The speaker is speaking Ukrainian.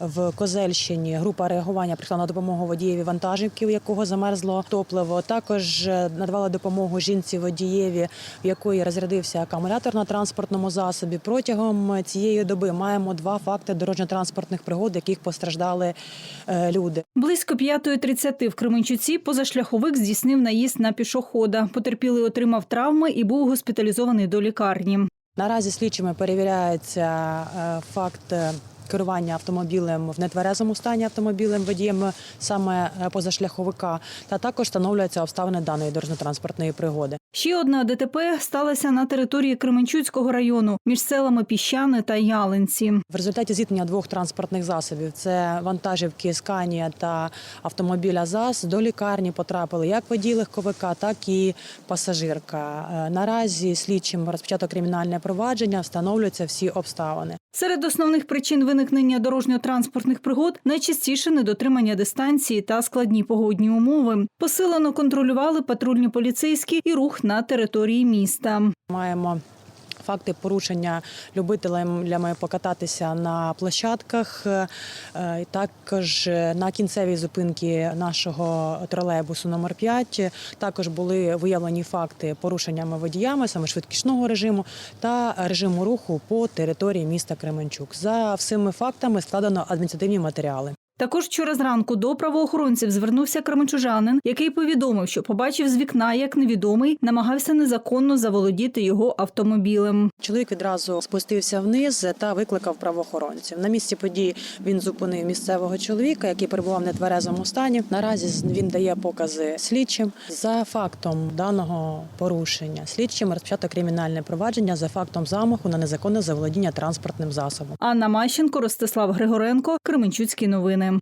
В Козельщині група реагування прийшла на допомогу водієві вантажівки, у якого замерзло топливо. Також е, надавала допомогу жінці водієві, в якої розрядився акумулятор на транспортному засобі. Протягом цієї доби маємо два факти дорожньо-транспортних пригод, яких постраждали е, люди. Близько 5.30 в Кременчуці позашляховик здійснив наїзд на пішохода. Потерпілий отримав травми і був госпіталізований до лікарні. Наразі слідчими перевіряється е, факт керування автомобілем в нетверезому стані автомобілем водієм саме е, позашляховика, та також встановлюються обставини даної дорожньо-транспортної пригоди. Ще одна ДТП сталася на території Кременчуцького району між селами Піщани та Ялинці. В результаті зіткнення двох транспортних засобів це вантажівки Сканія та автомобіля ЗАЗ до лікарні потрапили як водій легковика, так і пасажирка. Е, Наразі слідчим розпочато кримінальне провадження, встановлюються всі обставини. Серед основних причин виникнення дорожньо-транспортних пригод найчастіше недотримання дистанції та складні погодні умови. Посилено контролювали патрульні поліцейські і рух на території міста. Маємо факти порушення любителями покататися на площадках. Е, Також на кінцевій зупинці нашого тролейбусу номер 5 також були виявлені факти порушеннями водіями саме швидкісного режиму та режиму руху по території міста Кременчук. За всіми фактами складено адміністративні матеріали. Також вчора зранку до правоохоронців звернувся кременчужанин, який повідомив, що побачив з вікна, як невідомий намагався незаконно заволодіти його автомобілем. Чоловік відразу спустився вниз та викликав правоохоронців. На місці події він зупинив місцевого чоловіка, який перебував в нетверезому стані. Наразі він дає покази слідчим за фактом даного порушення. Слідчим розпочато кримінальне провадження за фактом замаху на незаконне заволодіння транспортним засобом. Анна Мащенко, Ростислав Григоренко, Кременчуцькі новини ним.